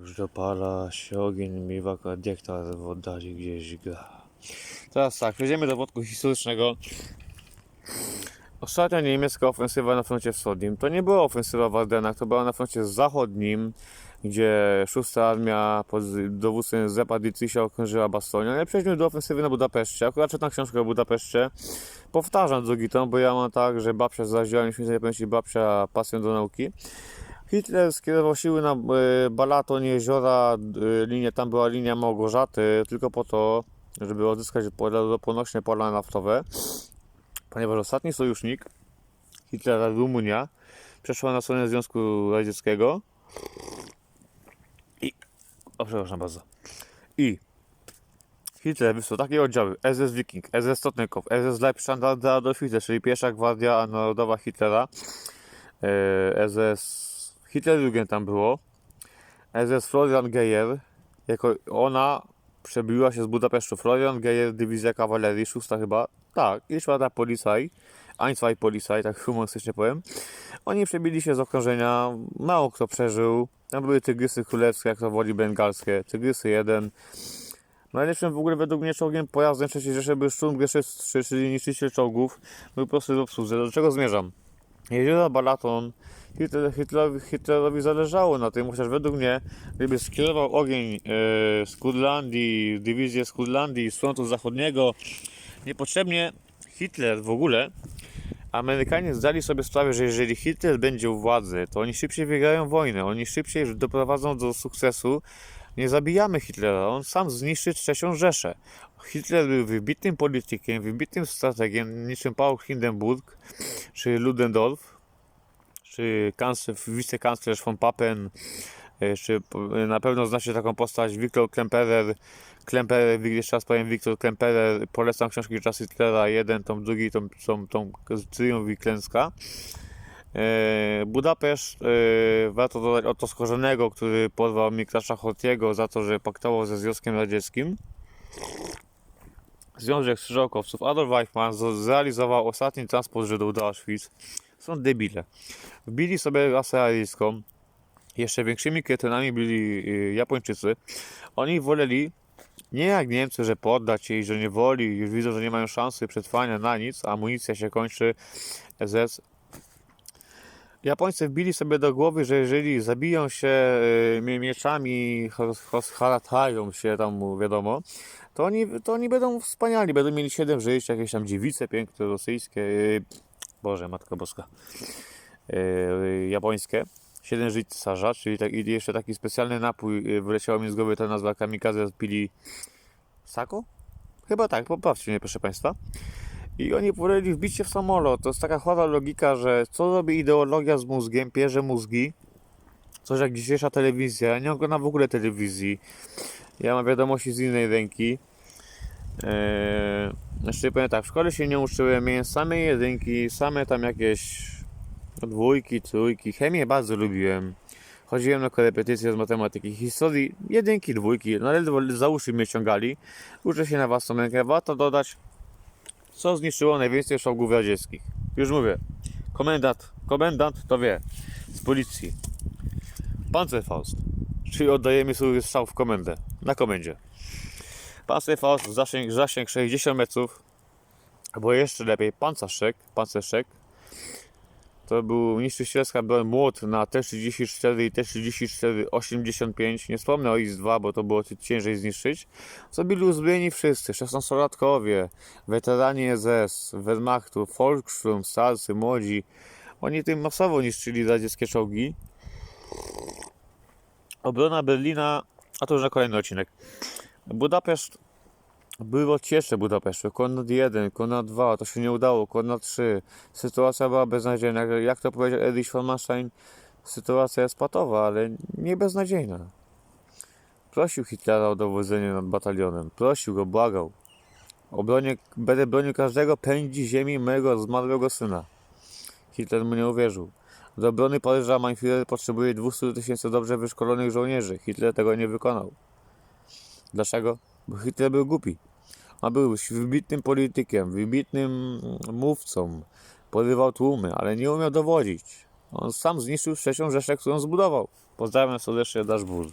Już dopala się ogień, miwaka diektar w oddali gdzieś gra. Teraz tak, przejdziemy do wątku historycznego. Ostatnia niemiecka ofensywa na froncie wschodnim to nie była ofensywa w Ardenach, to była na froncie zachodnim, gdzie szósta armia pod dowództwem Zepa Dietricha okrążyła Bastonia. Ale przejdźmy do ofensywy na Budapeszcie. Akurat czytam książkę o Budapeszcie. Powtarzam drugi tom, bo ja mam tak, że babcia zaraziła mi świętej pamięci babcia pasją do nauki. Hitler skierował siły na e, Balaton, jeziora, e, linię, tam była linia Małgorzaty, tylko po to, żeby odzyskać ponośne pola naftowe, ponieważ ostatni sojusznik Hitlera, Rumunia, przeszła na stronę Związku Radzieckiego i, o przepraszam bardzo, i Hitler wysłał takie oddziały. SS Viking, SS Tottenkow, SS Leibstandard Adolf Hitler, czyli pierwsza gwardia narodowa Hitlera, e, SS Hitlerjugend tam było, SS Florian Geyer, jako ona przebiła się z Budapesztu. Florian Geyer, dywizja kawalerii, szósta chyba, tak, i czwarta Polisaj, Einzwei Polisaj, tak humorystycznie powiem. Oni przebili się z okrążenia, mało kto przeżył. Tam były tygrysy królewskie, jak to woli bengalskie, tygrysy 1. Najlepszym w ogóle według mnie czołgiem pojazdem III Rzeszy był Sturmgeschütz, czyli niszczyciel czołgów. Był prosty w obsłudze. Do czego zmierzam? Jeziora Balaton Hitler, Hitlerowi, Hitlerowi zależało na tym, chociaż według mnie, gdyby skierował ogień e, z Kurlandii, dywizję z Kurlandii, z frontu zachodniego, niepotrzebnie Hitler w ogóle, Amerykanie zdali sobie sprawę, że jeżeli Hitler będzie u władzy, to oni szybciej wygrają wojnę, oni szybciej doprowadzą do sukcesu. Nie zabijamy Hitlera, on sam zniszczy trzecią Rzeszę. Hitler był wybitnym politykiem, wybitnym strategiem, niczym Paul Hindenburg czy Ludendorff czy kancler, wicekanclerz von Papen, e, czy na pewno znacie taką postać Wiktor Klemperer, Klemperer, jeszcze raz powiem Wiktor Klemperer, polecam książki Czas Hitlera, jeden, tom drugi, tom, tom, tom Triumf i Klęska. E, Budapeszt, e, warto dodać Otto Skorzonego, który porwał Mikrasza Hortiego za to, że paktował ze Związkiem Radzieckim. Związek Strzelkowców Adolf Eichmann zrealizował ostatni transport Żydów do Auschwitz. Są debile. Wbili sobie rasę aryjską. Jeszcze większymi kretynami byli y, Japończycy. Oni woleli nie jak Niemcy, że poddać się i że nie woli, już widzą, że nie mają szansy przetrwania na nic, amunicja się kończy, SS. Japońcy wbili sobie do głowy, że jeżeli zabiją się y, mie- mieczami, chos- chos- haratają się tam, wiadomo, to oni, to oni będą wspaniali, będą mieli 7 żyć, jakieś tam dziewice piękne rosyjskie, y, Boże, Matka Boska, y, japońskie. 7 żyć cesarza, czyli tak, jeszcze taki specjalny napój, y, wyleciało mi z głowy ta nazwa kamikaze, pili Sako? Chyba tak, poprawcie mnie proszę Państwa. I oni wbić się w samolot. To jest taka chora logika, że co robi ideologia z mózgiem, pierze mózgi. Coś jak dzisiejsza telewizja. Ja nie oglądam w ogóle telewizji. Ja mam wiadomości z innej ręki. Eee, jeszcze powiem tak, w szkole się nie uczyłem, miałem same jedynki, same tam jakieś dwójki, trójki. Chemię bardzo lubiłem. Chodziłem na korepetycje z matematyki, historii, jedynki, dwójki, no ledwo za uszy mnie ciągali. Uczę się na własną rękę. Warto dodać, co zniszczyło najwięcej czołgów radzieckich. Już mówię, komendant, komendant to wie, z policji. Panzerfaust, czyli oddajemy sobie strzał w komendę, na komendzie. Panzerfaust, zasięg, zasięg 60 metrów, albo jeszcze lepiej, pancerszek, pancerszek, to był niszczycielska broń młot na T-34 i T-34-85. Nie wspomnę o IS-2, bo to było ciężej zniszczyć. Co byli uzbrojeni wszyscy, 16-latkowie, weterani SS, Wehrmachtu, Volkssturm, starcy, młodzi. Oni tym masowo niszczyli radzieckie czołgi. Obrona Berlina, a to już na kolejny odcinek. Budapeszt było ciesze Budapesztu. Konrad 1, Konrad 2, to się nie udało. Konrad 3. Sytuacja była beznadziejna. Jak to powiedział Erich von Manstein, sytuacja jest patowa, ale nie beznadziejna. Prosił Hitlera o dowodzenie nad batalionem. Prosił go, błagał. Obronie, będę bronił każdego pędzi ziemi mego zmarłego syna. Hitler mu nie uwierzył. Do obrony Paryża Führer potrzebuje 200 tysięcy dobrze wyszkolonych żołnierzy. Hitler tego nie wykonał. Dlaczego? Bo Hitler był głupi. A był wybitnym politykiem, wybitnym mówcą. Porywał tłumy, ale nie umiał dowodzić. On sam zniszczył trzecią Rzeszę, którą zbudował. Pozdrawiam serdecznie, Dasz Bur.